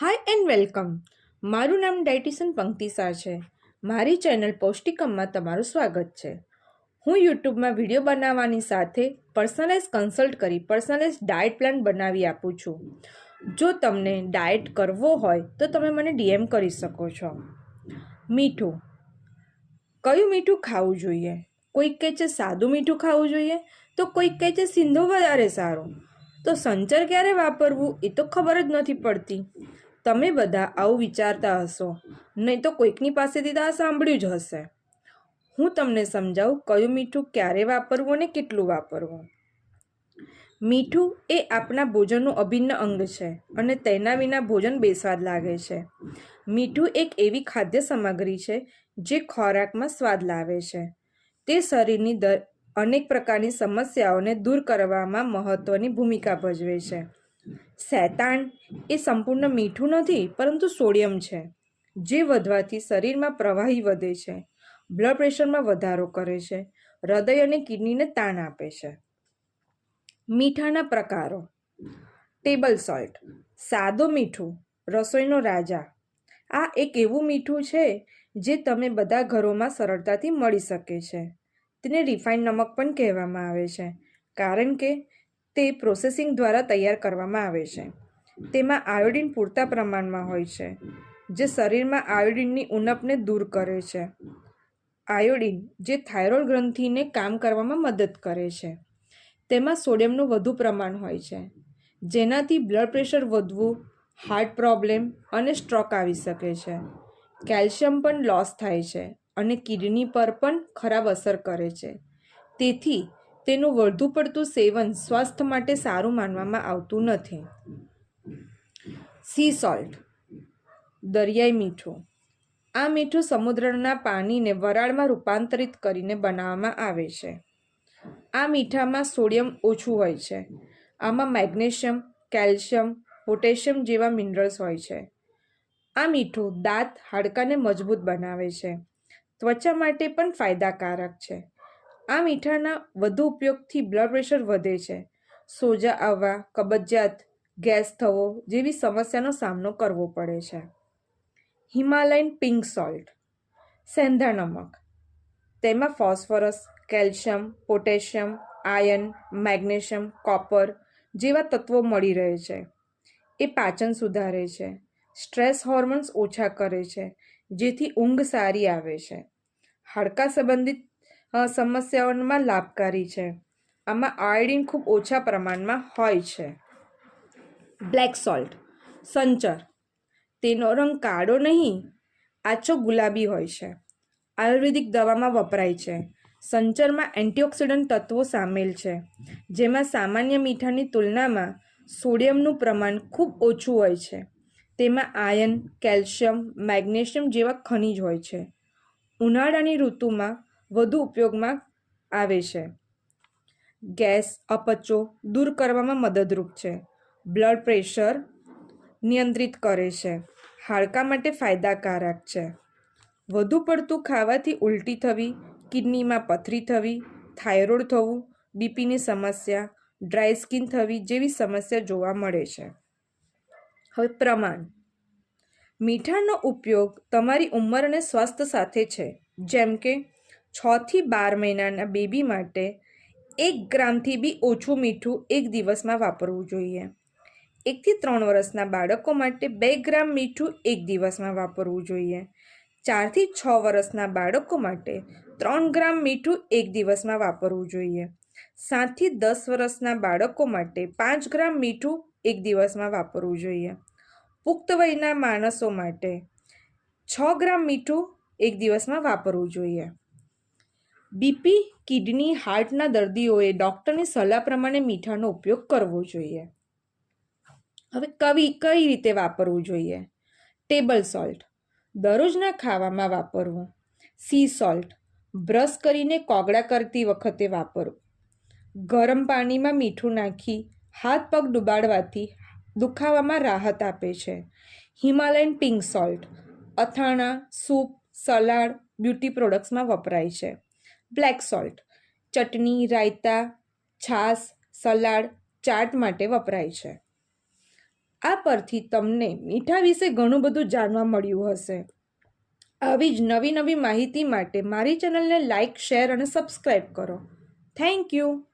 Hi and welcome મારું નામ ડાયટિશન પંક્તિસા છે. મારી ચેનલ પૌષ્ટિકમમાં તમારું સ્વાગત છે. હું યુટ્યુબમાં વીડિયો બનાવવાની સાથે પર્સનલાઇઝ કન્સલ્ટ કરી પર્સનલાઇઝ ડાયટ પ્લાન બનાવી આપું છું. જો તમને ડાયટ કરવો હોય તો તમે મને ડીએમ કરી શકો છો. મીઠું. કયું મીઠું ખાવું જોઈએ? કોઈક કહે છે સાદું મીઠું ખાવું જોઈએ? તો કોઈક કહે છે સિંધુ વધારે સારું. તો સંચર ક્યારે વાપરવું એ તો ખબર જ નથી પડતી. તમે બધા આવું વિચારતા હશો. નહીં તો કોઈકની પાસેથી તો આ સાંભળ્યું જ હશે. હું તમને સમજાવું કયું મીઠું ક્યારે વાપરવું અને કેટલું વાપરવું. મીઠું એ આપણા ભોજનનું અભિન્ન અંગ છે અને તેના વિના ભોજન બેસ્વાદ લાગે છે. મીઠું એક એવી ખાદ્ય સામગ્રી છે જે ખોરાકમાં સ્વાદ લાવે છે. તે શરીરની દર અનેક પ્રકારની સમસ્યાઓને દૂર કરવામાં મહત્ત્વની ભૂમિકા ભજવે છે. શેતાણ એ સંપૂર્ણ મીઠું નથી, પરંતુ સોડિયમ છે, જે વધવાથી શરીરમાં પ્રવાહી વધે છે બ્લડ પ્રેશરમાં વધારો કરે છે, હૃદય અને કિડનીને તાણ આપે છે. મીઠાના પ્રકારો. ટેબલ સોલ્ટ સાદો મીઠું, રસોઈનો રાજા. આ એક એવું મીઠું છે જે તમે બધા ઘરોમાં સરળતાથી મળી શકે છે. તેને રિફાઇન્ડ નમક પણ કહેવામાં આવે છે, કારણ કે તે પ્રોસેસિંગ દ્વારા તૈયાર કરવામાં આવે છે. તેમાં આયોડિન પૂરતા પ્રમાણમાં હોય છે, જે શરીરમાં આયોડિનની ઉણપને દૂર કરે છે. આયોડિન, જે થાઇરોઇડ ગ્રંથિને કામ કરવામાં મદદ કરે છે. તેમાં સોડિયમનું વધુ પ્રમાણ હોય છે, જેનાથી બ્લડ પ્રેશર વધવું, હાર્ટ પ્રોબ્લેમ અને સ્ટ્રોક આવી શકે છે. કેલ્શિયમ પણ લોસ થાય છે અને કિડની પર પણ ખરાબ અસર કરે છે. તેથી તેનું વધુ પડતું સેવન સ્વાસ્થ્ય માટે સારું માનવામાં આવતું નથી. સી સોલ્ટ દરિયાઈ મીઠું. આ મીઠું સમુદ્રના પાણીને વરાળમાં રૂપાંતરિત કરીને બનાવવામાં આવે છે. આ મીઠામાં સોડિયમ ઓછું હોય છે. આમાં મેગ્નેશિયમ, કેલ્શિયમ, પોટેશિયમ જેવા મિનરલ્સ હોય છે. આ મીઠું દાંત, હાડકાને મજબૂત બનાવે છે. ત્વચા માટે પણ ફાયદાકારક છે. આ મીઠાના વધુ ઉપયોગથી બ્લડ પ્રેશર વધે છે. સોજા આવવા, કબજિયાત, ગેસ થવો જેવી સમસ્યાનો સામનો કરવો પડે છે. Himalayan pink salt. સેંધા નમક. તેમાં phosphorus, calcium, potassium iron magnesium, copper જેવા તત્વો મળી રહે છે. એ પાચન સુધારે છે. સ્ટ્રેસ હોર્મોન્સ ઓછા કરે છે, જેથી ઊંઘ સારી આવે છે. હાડકા સંબંધિત સમસ્યાઓમાં લાભકારી છે. આમાં આયોડિન ખૂબ ઓછા પ્રમાણમાં હોય છે. બ્લેક સોલ્ટ, સંચર. તેનો રંગ કાળો નહીં, આછો ગુલાબી હોય છે. આયુર્વેદિક દવામાં વપરાય છે. સંચરમાં એન્ટીઓક્સિડન્ટ તત્વો સામેલ છે, જેમાં સામાન્ય મીઠાની તુલનામાં સોડિયમનું પ્રમાણ ખૂબ ઓછું હોય છે. તેમાં આયન, કેલ્શિયમ, મેગ્નેશિયમ જેવા ખનિજ હોય છે. ઉનાળાની ઋતુમાં વધુ ઉપયોગમાં આવે છે. ગેસ અપચો દૂર કરવામાં મદદરૂપ છે. બ્લડ પ્રેશર નિયંત્રિત કરે છે. હાડકા માટે ફાયદાકારક છે. વધુ પડતું ખાવાથી ઉલટી થવી, કિડનીમાં પથરી થવી, થાઇરોઇડ થવું, બીપીની સમસ્યા, ડ્રાય સ્કિન થવી જેવી સમસ્યા જોવા મળે છે. હવે પ્રમાણ. મીઠાનો ઉપયોગ તમારી ઉંમર અને સ્વાસ્થ્ય સાથે છે. જેમ કે છથી બાર મહિનાના બેબી માટે એક ગ્રામથી બી ઓછું મીઠું એક દિવસમાં વાપરવું જોઈએ. એકથી ત્રણ વર્ષના બાળકો માટે બે ગ્રામ મીઠું એક દિવસમાં વાપરવું જોઈએ. ચારથી છ વર્ષના બાળકો માટે ત્રણ ગ્રામ મીઠું એક દિવસમાં વાપરવું જોઈએ. સાતથી દસ વર્ષના બાળકો માટે પાંચ ગ્રામ મીઠું એક દિવસમાં વાપરવું જોઈએ. પુખ્ત વયના માણસો માટે છ ગ્રામ મીઠું એક દિવસમાં વાપરવું જોઈએ. બીપી, કિડની, હાર્ટના દર્દીઓએ ડૉક્ટરની સલાહ પ્રમાણે મીઠાનો ઉપયોગ કરવો જોઈએ. હવે કવી કઈ રીતે વાપરવું જોઈએ? Table salt. દરરોજના ખાવામાં વાપરવું. C salt. બ્રશ કરીને કોગળા કરતી વખતે વાપરવું. ગરમ પાણીમાં મીઠું નાખી હાથ પગ ડુબાડવાથી દુખાવામાં રાહત આપે છે. Himalayan pink salt. અથાણા, સૂપ, સલાડ, બ્યુટી પ્રોડક્ટ્સમાં વપરાય છે. બ્લેક સોલ્ટ, ચટણી, રાયતા, છાશ, સલાડ, ચાટ માટે વપરાય છે. આ પરથી તમને મીઠા વિશે ઘણું બધું જાણવા મળ્યું હશે. આવી જ નવી નવી માહિતી માટે મારી ચેનલને લાઇક શેર અને સબસ્ક્રાઈબ કરો. Thank you.